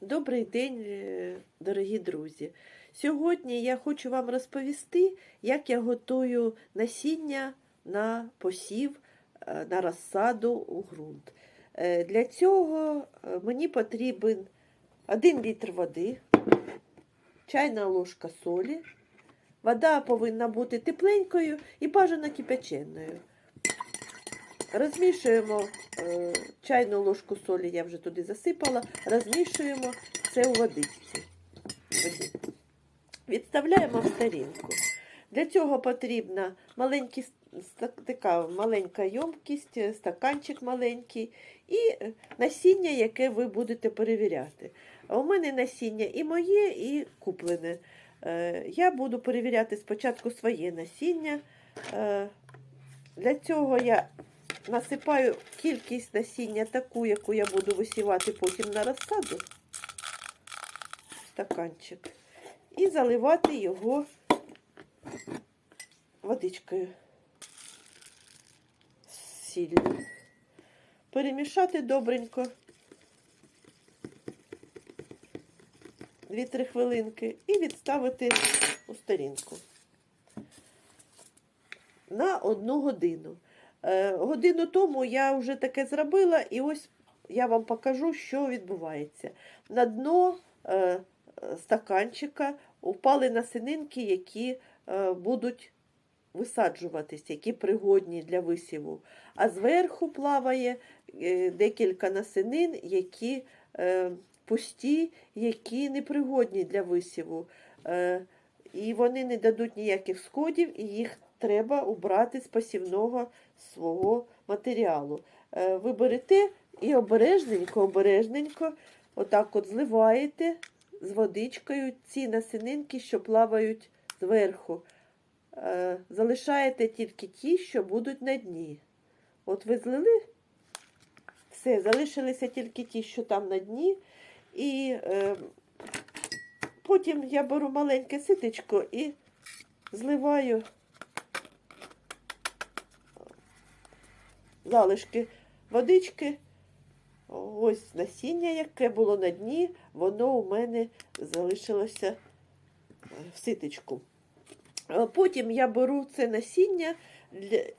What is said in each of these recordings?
Добрий день, е, дорогі друзі. Сьогодні я хочу вам розповісти, як я готую насіння на посів, е, на розсаду у ґрунт. Е, Для цього мені потрібен 1 літр води, чайна ложка солі. Вода повинна бути тепленькою і бажано кипяченою. Розмішуємо е, чайну ложку солі, я вже туди засипала, розмішуємо це у водичці. Відставляємо в старінку. Для цього потрібна така маленька ємкість, стаканчик маленький і е, насіння, яке ви будете перевіряти. У мене насіння і моє, і куплене. Е, Я буду перевіряти спочатку своє насіння. Е, Для цього я насипаю кількість насіння таку, яку я буду висівати потім на розсаду, стаканчик, і заливати його водичкою. З сіллю. Перемішати добренько. 2-3 хвилинки. І відставити у сторінку. На одну годину. Е, Годину тому я вже таке зробила, і ось я вам покажу, що відбувається. На дно е, стаканчика впали насининки, які е, будуть висаджуватися, які пригодні для висіву. А зверху плаває декілька насинин, які пусті, які непригодні для висіву. І вони не дадуть ніяких сходів, і їх треба убрати з посівного свого матеріалу. Е, Ви берете і обережненько, обережненько, отак от зливаєте з водичкою ці насининки, що плавають зверху. Е, Залишаєте тільки ті, що будуть на дні. От ви злили, все, залишилися тільки ті, що там на дні. І е, потім я беру маленьке ситечко і зливаю залишки водички. Ось насіння, яке було на дні, воно у мене залишилося в ситечку. Е, Потім я беру це насіння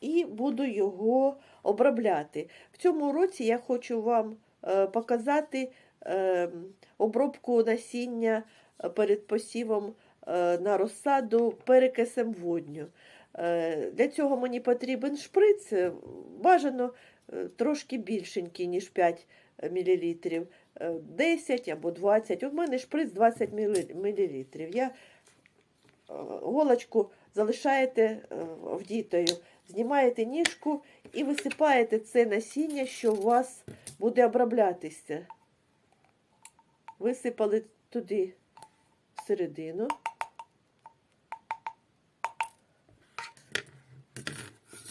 і буду його обробляти. В цьому році я хочу вам е, показати е, обробку насіння перед посівом на розсаду перекисем водню. Е, Для цього мені потрібен шприц, е, бажано е, трошки більшенький, ніж 5 мл. 10 або 20. У мене шприц 20 мл. Я е, голочку залишаєте е, вдітою, знімаєте ніжку і висипаєте це насіння, що у вас буде оброблятися. Висипали туди всередину.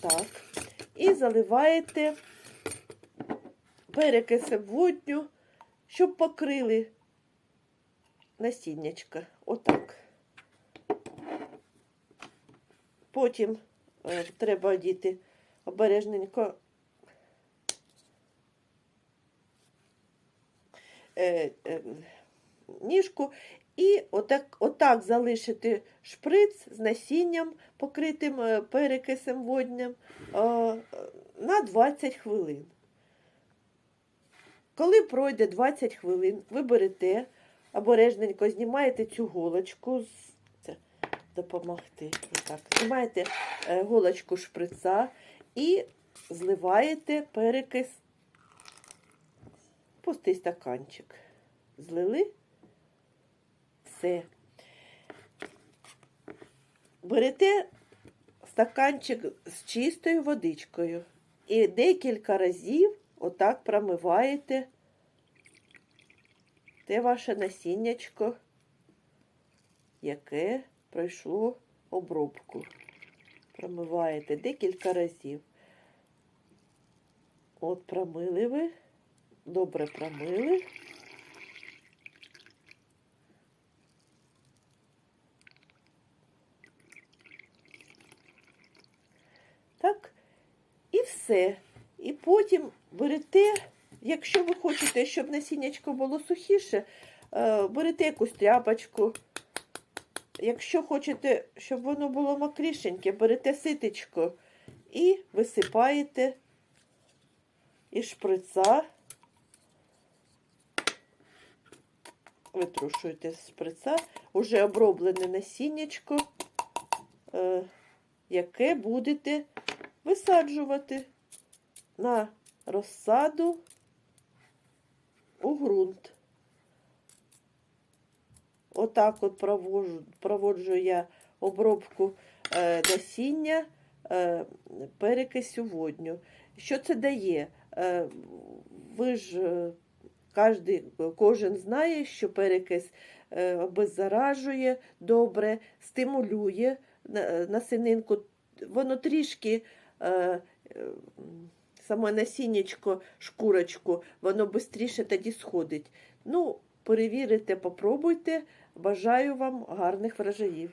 Так. І заливаєте перекисем водню, щоб покрили насіннячка. Отак. Потім е, треба одіти обережненько е, е, ніжку і отак, отак залишити шприц з насінням, покритим е, перекисем водням, е, на 20 хвилин. Коли пройде 20 хвилин, ви берете, обережненько знімаєте цю голочку, з- це, допомогти. Так, знімаєте е, голочку шприца і зливаєте перекис пустий стаканчик. Злили все. Берете стаканчик з чистою водичкою і декілька разів отак промиваєте те ваше насіннячко, яке пройшло обробку. Промиваєте декілька разів. От промили ви, добре промили. Так, і все. І потім берете Якщо ви хочете, щоб насіннячко було сухіше, е, берете якусь тряпочку. Якщо хочете, щоб воно було мокрішеньке, берете ситечко і висипаєте із шприца. Витрушуєте з шприца уже оброблене насіннячко, е, яке будете висаджувати на розсаду у ґрунт. Отак от проводжу, проводжу я обробку е, насіння е, перекисю водню. Що це дає? Е, ви ж е, кожен, кожен знає, що перекис е, обеззаражує добре, стимулює на- насінинку. Воно трішки е, е, саме насіннячко, шкурочку, воно швидше тоді сходить. Ну, перевірите, попробуйте. Бажаю вам гарних врожаїв.